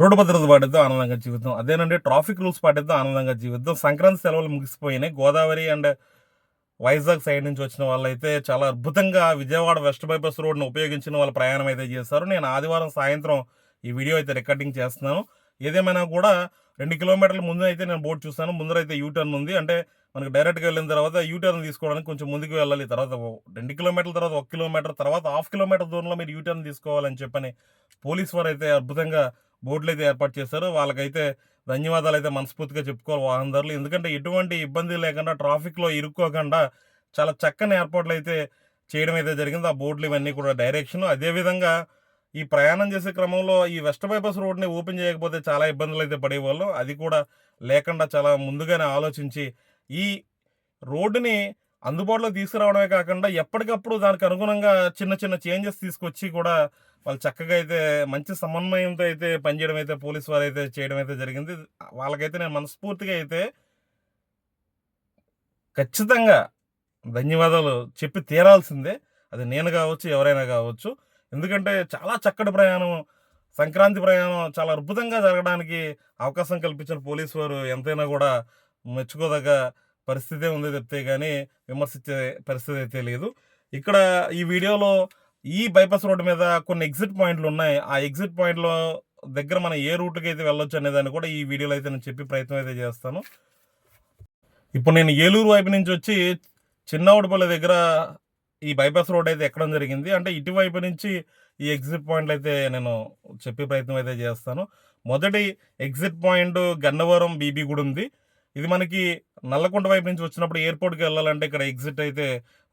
Road భద్రత పాటిద్దాం ఆనందంగా జీవితం అదేనండి ట్రాఫిక్ రూల్స్ పాటిద్దాం ఆనందంగా జీవితం సంక్రాంతి సెలవులు ముగిసిపోయినాయి. గోదావరి అండ్ వైజాగ్ సైడ్ నుంచి వచ్చిన వాళ్ళైతే చాలా అద్భుతంగా విజయవాడ వెస్ట్ బైపాస్ రోడ్ను ఉపయోగించిన వాళ్ళ ప్రయాణం అయితే చేస్తారు నేను ఆదివారం సాయంత్రం ఈ వీడియో అయితే రికార్డింగ్ చేస్తున్నాను. ఏదేమైనా కూడా రెండు కిలోమీటర్ల ముందు అయితే నేను బోర్డు చూస్తాను ముందర అయితే యూటర్న్ ఉంది. అంటే మనకు డైరెక్ట్గా వెళ్ళిన తర్వాత యూటర్న్ తీసుకోవడానికి కొంచెం ముందుకు వెళ్ళాలి. తర్వాత రెండు కిలోమీటర్ల తర్వాత ఒక కిలోమీటర్ తర్వాత హాఫ్ కిలోమీటర్ దూరంలో మీరు యూటర్న్ తీసుకోవాలని చెప్పని పోలీస్ వారు అయితే అద్భుతంగా బోట్లు అయితే ఏర్పాటు చేశారు. వాళ్ళకైతే ధన్యవాదాలు అయితే మనస్ఫూర్తిగా చెప్పుకోవాలి వాహనదారులు. ఎందుకంటే ఎటువంటి ఇబ్బంది లేకుండా ట్రాఫిక్లో ఇరుక్కోకుండా చాలా చక్కని ఏర్పాట్లు అయితే చేయడం అయితే జరిగింది. ఆ బోట్లు ఇవన్నీ కూడా డైరెక్షన్. అదేవిధంగా ఈ ప్రయాణం చేసే క్రమంలో ఈ వెస్ట్ బైపాస్ రోడ్ని ఓపెన్ చేయకపోతే చాలా ఇబ్బందులు అయితే పడేవాళ్ళం. అది కూడా లేకుండా చాలా ముందుగానే ఆలోచించి ఈ రోడ్డుని అందుబాటులో తీసుకురావడమే కాకుండా ఎప్పటికప్పుడు దానికి అనుగుణంగా చిన్న చిన్న చేంజెస్ తీసుకొచ్చి కూడా వాళ్ళు చక్కగా అయితే మంచి సమన్వయంతో అయితే పనిచేయడం అయితే పోలీస్ వారు అయితే చేయడం అయితే జరిగింది. వాళ్ళకైతే నేను మనస్ఫూర్తిగా అయితే ఖచ్చితంగా ధన్యవాదాలు చెప్పి తీరాల్సిందే. అది నేను కావచ్చు ఎవరైనా కావచ్చు. ఎందుకంటే చాలా చక్కటి ప్రయాణం సంక్రాంతి ప్రయాణం చాలా అద్భుతంగా జరగడానికి అవకాశం కల్పించిన పోలీసు వారు. ఎంతైనా కూడా మెచ్చుకోదగ్గ పరిస్థితే ఉంది చెప్తే కానీ విమర్శించే పరిస్థితి అయితే లేదు. ఇక్కడ ఈ వీడియోలో ఈ బైపాస్ రోడ్డు మీద కొన్ని ఎగ్జిట్ పాయింట్లు ఉన్నాయి. ఆ ఎగ్జిట్ పాయింట్లో దగ్గర మనం ఏ రూట్కి అయితే వెళ్ళొచ్చు అనే దాన్ని కూడా ఈ వీడియోలో అయితే నేను చెప్పి ప్రయత్నం అయితే చేస్తాను. ఇప్పుడు నేను ఏలూరు వైపు నుంచి వచ్చి చిన్నవుడిపల్లి దగ్గర ఈ బైపాస్ రోడ్ అయితే ఎక్కడం జరిగింది. అంటే ఇటువైపు నుంచి ఈ ఎగ్జిట్ పాయింట్లు అయితే నేను చెప్పే ప్రయత్నం అయితే చేస్తాను. మొదటి ఎగ్జిట్ పాయింట్ గన్నవరం బీబీ గుడి ఉంది. ఇది మనకి నల్లకొండ వైపు నుంచి వచ్చినప్పుడు ఎయిర్పోర్ట్కి వెళ్ళాలంటే ఇక్కడ ఎగ్జిట్ అయితే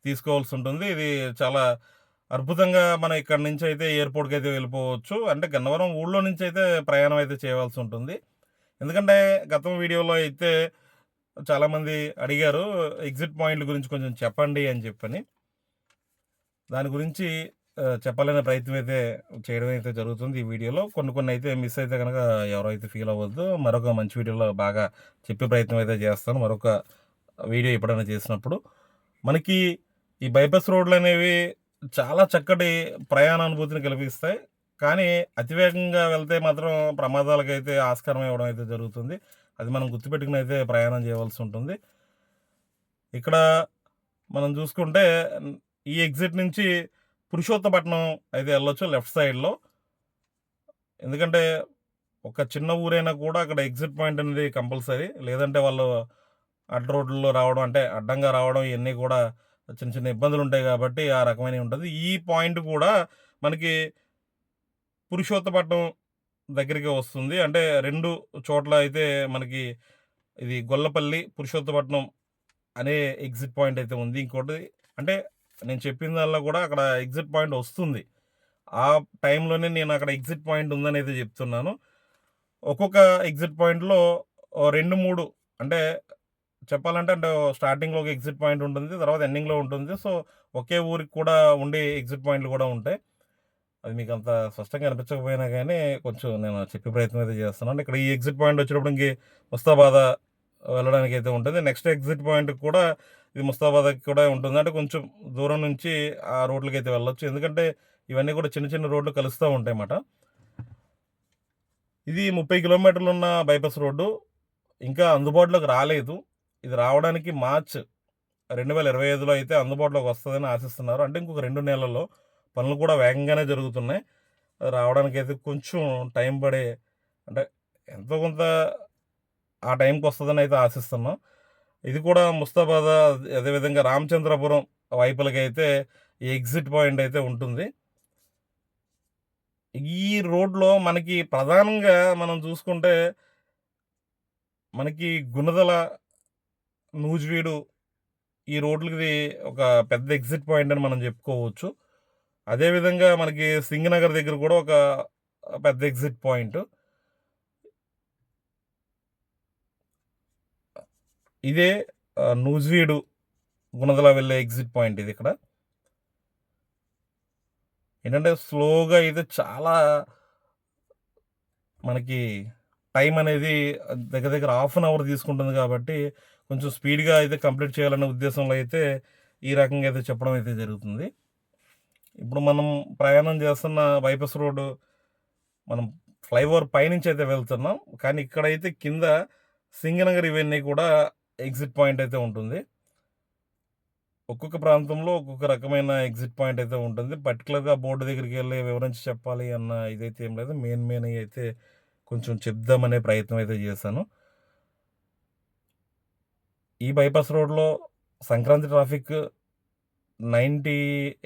తీసుకోవాల్సి ఉంటుంది. ఇది చాలా అద్భుతంగా మనం ఇక్కడ నుంచి అయితే ఎయిర్పోర్ట్కి అయితే వెళ్ళిపోవచ్చు. అంటే గన్నవరం ఊళ్ళో నుంచి అయితే ప్రయాణం అయితే చేయవలసి ఉంటుంది. ఎందుకంటే గతం వీడియోలో అయితే చాలామంది అడిగారు ఎగ్జిట్ పాయింట్ల గురించి కొంచెం చెప్పండి అని చెప్పని. దాని గురించి చెప్పాలనే ప్రయత్నం అయితే చేయడం అయితే జరుగుతుంది ఈ వీడియోలో. కొన్ని కొన్ని అయితే మిస్ అయితే కనుక ఎవరైతే ఫీల్ అవ్వద్దు మరొక మంచి వీడియోలో బాగా చెప్పే ప్రయత్నం అయితే చేస్తాను. మరొక వీడియో ఎప్పుడైనా చేసినప్పుడు. మనకి ఈ బైపాస్ రోడ్లు అనేవి చాలా చక్కటి ప్రయాణ అనుభూతిని కల్పిస్తాయి కానీ అతివేగంగా వెళ్తే మాత్రం ప్రమాదాలకు అయితే ఆస్కారం ఇవ్వడం అయితే జరుగుతుంది. అది మనం గుర్తుపెట్టుకుని అయితే ప్రయాణం చేయవలసి ఉంటుంది. ఇక్కడ మనం చూసుకుంటే ఈ ఎగ్జిట్ నుంచి పురుషోత్తపట్నం అయితే వెళ్ళొచ్చు లెఫ్ట్ సైడ్లో. ఎందుకంటే ఒక చిన్న ఊరైనా కూడా అక్కడ ఎగ్జిట్ పాయింట్ అనేది కంపల్సరీ. లేదంటే వాళ్ళు అడ్డ రోడ్లలో రావడం అంటే అడ్డంగా రావడం ఇవన్నీ కూడా చిన్న చిన్న ఇబ్బందులు ఉంటాయి కాబట్టి ఆ రకమైన ఉంటుంది. ఈ పాయింట్ కూడా మనకి పురుషోత్తపట్నం దగ్గరికి వస్తుంది. అంటే రెండు చోట్ల అయితే మనకి ఇది గొల్లపల్లి పురుషోత్తపట్నం అనే ఎగ్జిట్ పాయింట్ అయితే ఉంది. ఇంకోటి అంటే నేను చెప్పిన దానిలో కూడా అక్కడ ఎగ్జిట్ పాయింట్ వస్తుంది. ఆ టైంలోనే నేను అక్కడ ఎగ్జిట్ పాయింట్ ఉందని అయితే చెప్తున్నాను. ఒక్కొక్క ఎగ్జిట్ పాయింట్లో రెండు మూడు అంటే చెప్పాలంటే అంటే స్టార్టింగ్లో ఒక ఎగ్జిట్ పాయింట్ ఉంటుంది తర్వాత ఎండింగ్లో ఉంటుంది. సో ఒకే ఊరికి కూడా ఉండే ఎగ్జిట్ పాయింట్లు కూడా ఉంటాయి. అది మీకు అంత స్పష్టంగా అనిపించకపోయినా కానీ కొంచెం నేను చెప్పే ప్రయత్నం అయితే చేస్తున్నాను. ఇక్కడ ఈ ఎగ్జిట్ పాయింట్ వచ్చినప్పుడు ఇంకే ముస్తాబాద్ వెళ్ళడానికి అయితే ఉంటుంది. నెక్స్ట్ ఎగ్జిట్ పాయింట్ కూడా ఇది ముస్తాబాద్కి కూడా ఉంటుంది. అంటే కొంచెం దూరం నుంచి ఆ రోడ్లకి అయితే వెళ్ళొచ్చు. ఎందుకంటే ఇవన్నీ కూడా చిన్న చిన్న రోడ్లు కలుస్తూ ఉంటాయి అన్నమాట ఇది ముప్పై కిలోమీటర్లు ఉన్న బైపాస్ రోడ్డు. ఇంకా అందుబాటులోకి రాలేదు. ఇది రావడానికి మార్చ్ రెండు వేల ఇరవై ఐదులో అయితే అందుబాటులోకి వస్తుందని ఆశిస్తున్నారు. అంటే ఇంకొక రెండు నెలల్లో పనులు కూడా వేగంగానే జరుగుతున్నాయి. రావడానికి అయితే కొంచెం టైం పడే అంటే ఎంతో కొంత ఆ టైంకి వస్తుందని అయితే ఆశిస్తున్నాం. ఇది కూడా ముస్తాబాద్ అదేవిధంగా రామచంద్రపురం వైపులకి అయితే ఎగ్జిట్ పాయింట్ అయితే ఉంటుంది. ఈ రోడ్లో మనకి ప్రధానంగా మనం చూసుకుంటే మనకి గుణదల నూజివీడు ఈ రోడ్లకి ఒక పెద్ద ఎగ్జిట్ పాయింట్ అని మనం చెప్పుకోవచ్చు. అదేవిధంగా మనకి సింగనగర్ దగ్గర కూడా ఒక పెద్ద ఎగ్జిట్ పాయింట్. ఇదే ఆ, నూజివీడు గుణదల వెళ్ళే ఎగ్జిట్ పాయింట్ ఇది ఇక్కడ ఏంటంటే స్లోగా అయితే చాలా మనకి టైం అనేది దగ్గర దగ్గర హాఫ్ అన్ అవర్ తీసుకుంటుంది కాబట్టి కొంచెం స్పీడ్గా అయితే కంప్లీట్ చేయాలనే ఉద్దేశంలో అయితే ఈ రకంగా అయితే చెప్పడం అయితే జరుగుతుంది ఇప్పుడు మనం ప్రయాణం చేస్తున్న బైపాస్ రోడ్డు మనం ఫ్లైఓవర్ పైనుంచి అయితే వెళ్తున్నాం. కానీ ఇక్కడైతే కింద సింగనగర్ ఇవన్నీ కూడా ఎగ్జిట్ పాయింట్ అయితే ఉంటుంది. ఒక్కొక్క ప్రాంతంలో ఒక్కొక్క రకమైన ఎగ్జిట్ పాయింట్ అయితే ఉంటుంది. పర్టికులర్గా బోర్డు దగ్గరికి వెళ్ళి వివరించి చెప్పాలి అన్న ఇదైతే ఏం లేదు. మెయిన్ మెయిన్ అయితే కొంచెం చెప్దామనే ప్రయత్నం అయితే చేశాను. ఈ బైపాస్ రోడ్‌లో సంక్రాంతి ట్రాఫిక్ 90,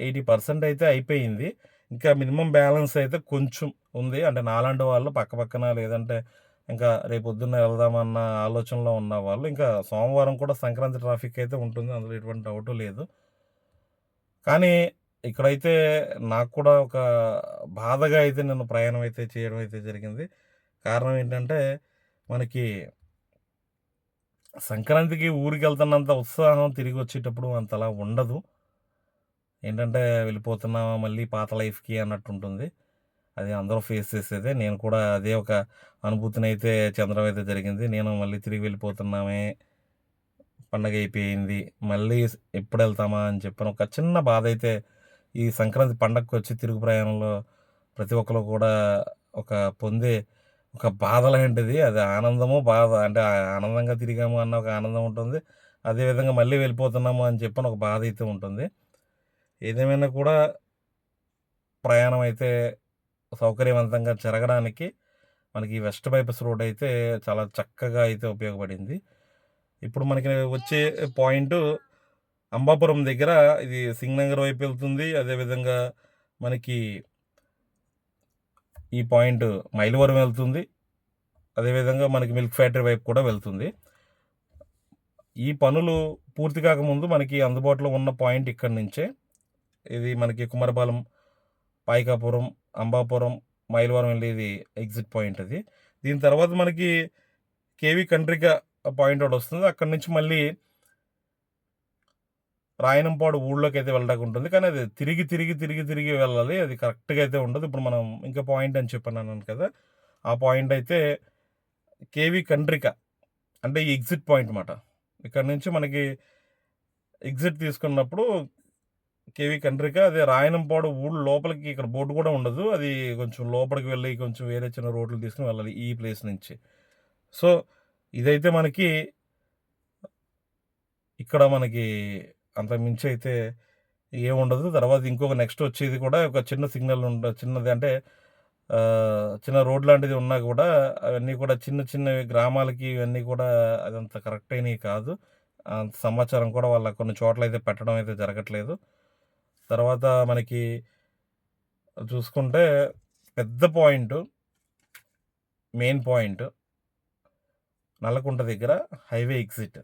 80% అయితే అయిపోయింది. ఇంకా మినిమం బ్యాలెన్స్ అయితే కొంచెం ఉంది. అంటే నాలాంటి వాళ్ళు పక్క పక్కన లేదంటే ఇంకా రేపు పొద్దున్న వెళ్దామన్న ఆలోచనలో ఉన్న వాళ్ళు ఇంకా సోమవారం కూడా సంక్రాంతి ట్రాఫిక్ అయితే ఉంటుంది. అందులో ఎటువంటి డౌట్ లేదు. కానీ ఇక్కడైతే నాకు కూడా ఒక బాధగా అయితే నేను ప్రయాణం అయితే చేయడం అయితే జరిగింది. కారణం ఏంటంటే మనకి సంక్రాంతికి ఊరికెళ్తున్నంత ఉత్సాహం తిరిగి వచ్చేటప్పుడు అంతలా ఉండదు. ఏంటంటే వెళ్ళిపోతున్నామా మళ్ళీ పాత లైఫ్‌కి అన్నట్టు ఉంటుంది అది అందరూ ఫేస్ చేసేదే. నేను కూడా అదే ఒక అనుభూతినైతే చెందడం అయితే జరిగింది. నేను మళ్ళీ తిరిగి వెళ్ళిపోతున్నామే. పండగ అయిపోయింది. మళ్ళీ ఎప్పుడు వెళ్తామా అని చెప్పిన ఒక చిన్న బాధ అయితే ఈ సంక్రాంతి పండగకు వచ్చి తిరుగు ప్రయాణంలో ప్రతి ఒక్కరు కూడా ఒక పొందే ఒక బాధ లాంటిది. అది ఆనందము, బాధ. అంటే ఆనందంగా తిరిగాము అన్న ఒక ఆనందం ఉంటుంది. అదేవిధంగా మళ్ళీ వెళ్ళిపోతున్నాము అని చెప్పని ఒక బాధ అయితే ఉంటుంది. ఏదేమైనా కూడా ప్రయాణం అయితే సౌకర్యవంతంగా జరగడానికి మనకి వెస్ట్ బైపాస్ రోడ్ అయితే చాలా చక్కగా అయితే ఉపయోగపడింది. ఇప్పుడు మనకి వచ్చే పాయింట్ అంబాపురం దగ్గర ఇది సింగనగర్ వైపు వెళ్తుంది. అదేవిధంగా మనకి ఈ పాయింట్ మైలవరం వెళ్తుంది. అదేవిధంగా మనకి మిల్క్ ఫ్యాక్టరీ వైపు కూడా వెళ్తుంది. ఈ పనులు పూర్తి కాకముందు మనకి అందుబాటులో ఉన్న పాయింట్ ఇక్కడి నుంచే. ఇది మనకి కుమ్మరపాలెం, పాయికాపురం, అంబాపురం, మైలవరం వెళ్ళేది ఎగ్జిట్ పాయింట్ అది. దీని తర్వాత మనకి కేవీ కండ్రిక పాయింట్ ఒకటి వస్తుంది అక్కడి నుంచి మళ్ళీ రాయనంపాడు అయితే వెళ్ళడానికి ఉంటుంది. కానీ అది తిరిగి, తిరిగి, తిరిగి, తిరిగి వెళ్ళాలి. అది కరెక్ట్‌గా అయితే ఉండదు. ఇప్పుడు మనం ఇంకా పాయింట్ అని చెప్పన్నాను కదా! ఆ పాయింట్ అయితే కేవీ కండ్రిక. అంటే ఎగ్జిట్ పాయింట్ అనమాట ఇక్కడి నుంచి మనకి ఎగ్జిట్ తీసుకున్నప్పుడు కేవీ కండ్రిక అదే రాయనంపాడు ఊళ్ళు లోపలికి ఇక్కడ బోర్డు కూడా ఉండదు. అది కొంచెం లోపలికి వెళ్ళి కొంచెం వేరే చిన్న రోడ్లు తీసుకుని వెళ్ళాలి ఈ ప్లేస్ నుంచి. సో, ఇదైతే మనకి ఇక్కడ మనకి అంతకు మించి అయితే ఏముండదు. తర్వాత ఇంకొక నెక్స్ట్ వచ్చేది కూడా ఒక చిన్న సిగ్నల్ ఉండ చిన్నది అంటే చిన్న రోడ్ లాంటిది ఉన్నా కూడా అవన్నీ కూడా చిన్న చిన్న గ్రామాలకి ఇవన్నీ కూడా అదంత కరెక్ట్ అయినవి కాదు. అంత సమాచారం కూడా వాళ్ళ కొన్ని చోట్లయితే పెట్టడం అయితే జరగట్లేదు. తర్వాత మనకి చూసుకుంటే పెద్ద పాయింట్ మెయిన్ పాయింట్ నల్లకుంట దగ్గర హైవే ఎగ్జిట్.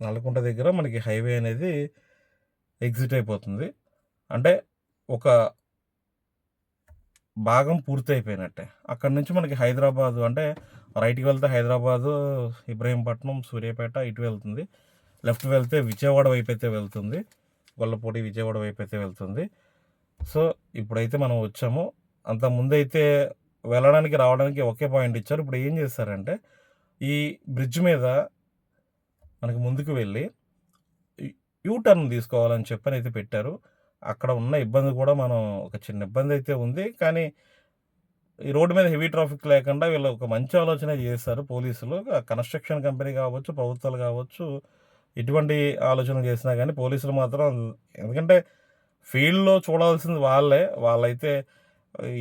నల్లకుంట దగ్గర మనకి హైవే అనేది ఎగ్జిట్ అయిపోతుంది. అంటే ఒక భాగం పూర్తి అయిపోయినట్టే అక్కడి నుంచి మనకి హైదరాబాదు అంటే రైట్‌కి వెళ్తే హైదరాబాదు, ఇబ్రహీంపట్నం, సూర్యాపేట ఇటు వెళ్తుంది. లెఫ్ట్ వెళ్తే విజయవాడ వైపు అయితే వెళ్తుంది. గొల్లపూడి, విజయవాడ వైపైతే వెళ్తుంది. సో, ఇప్పుడైతే మనం వచ్చాము. అంత ముందైతే వెళ్ళడానికి, రావడానికి ఒకే పాయింట్ ఇచ్చారు. ఇప్పుడు ఏం చేస్తారంటే ఈ బ్రిడ్జ్ మీద మనకి ముందుకు వెళ్ళి యూ టర్న్ తీసుకోవాలని చెప్పనైతే పెట్టారు. అక్కడ ఉన్న ఇబ్బంది కూడా మనం ఒక చిన్న ఇబ్బంది అయితే ఉంది. కానీ ఈ రోడ్డు మీద హెవీ ట్రాఫిక్ లేకుండా వీళ్ళు ఒక మంచి ఆలోచన చేశారు పోలీసులు. కన్‌స్ట్రక్షన్ కంపెనీ కావచ్చు, ప్రభుత్వాలు కావచ్చు, ఎటువంటి ఆలోచనలు చేసినా కానీ పోలీసులు మాత్రం ఎందుకంటే ఫీల్డ్‌లో చూడాల్సింది వాళ్ళే. వాళ్ళైతే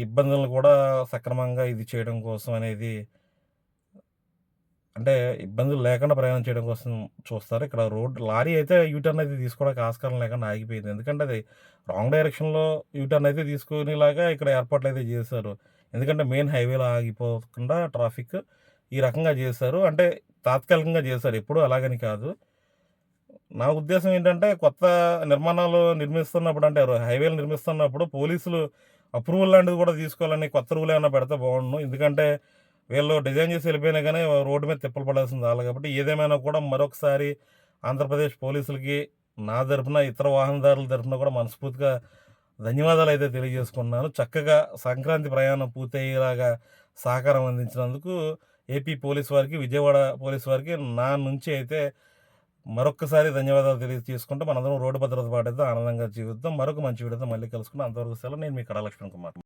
ఇబ్బందులను కూడా సక్రమంగా ఇది చేయడం కోసం అనేది అంటే ఇబ్బందులు లేకుండా ప్రయాణం చేయడం కోసం చూస్తారు. ఇక్కడ రోడ్ లారీ అయితే యూ టర్న్ అయితే తీసుకోవడానికి ఆస్కారం లేకుండా ఆగిపోయింది. ఎందుకంటే అది రాంగ్ డైరెక్షన్‌లో యూటర్న్ అయితే తీసుకునేలాగా ఇక్కడ ఏర్పాట్లు అయితే చేశారు. ఎందుకంటే మెయిన్ హైవేలో ఆగిపోకుండా ట్రాఫిక్ ఈ రకంగా చేశారు. అంటే తాత్కాలికంగా చేశారు. ఎప్పుడూ అలాగని కాదు. నా ఉద్దేశం ఏంటంటే కొత్త నిర్మాణాలు నిర్మిస్తున్నప్పుడు అంటే హైవేలు నిర్మిస్తున్నప్పుడు పోలీసులు అప్రూవల్ లాంటిది కూడా తీసుకోవాలని కొత్త రూల్ ఏమైనా పెడితే బాగుండు. ఎందుకంటే వీళ్ళు డిజైన్ చేసి వెళ్ళిపోయినా కానీ రోడ్డు మీద తిప్పలు పడాల్సింది వాళ్ళు కాబట్టి ఏదేమైనా కూడా మరొకసారి ఆంధ్రప్రదేశ్ పోలీసులకి నా తరపున, ఇతర వాహనదారుల తరఫున కూడా మనస్ఫూర్తిగా ధన్యవాదాలు అయితే తెలియజేసుకున్నాను చక్కగా సంక్రాంతి ప్రయాణం పూర్తయ్యేలాగా సహకారం అందించినందుకు ఏపీ పోలీస్ వారికి, విజయవాడ పోలీస్ వారికి నా నుంచి అయితే మరొకసారి ధన్యవాదాలు తెలియజేసుకుంటూ మనందరం రోడ్డు భద్రత పాటిద్దాం. ఆనందంగా జీవిద్దాం. మరొక మంచి వీడియోతో మళ్ళీ కలుసుకుందాం. అంతవరకు సెలవు. నేను మీ కళాలక్ష్మణ్ కుమార్.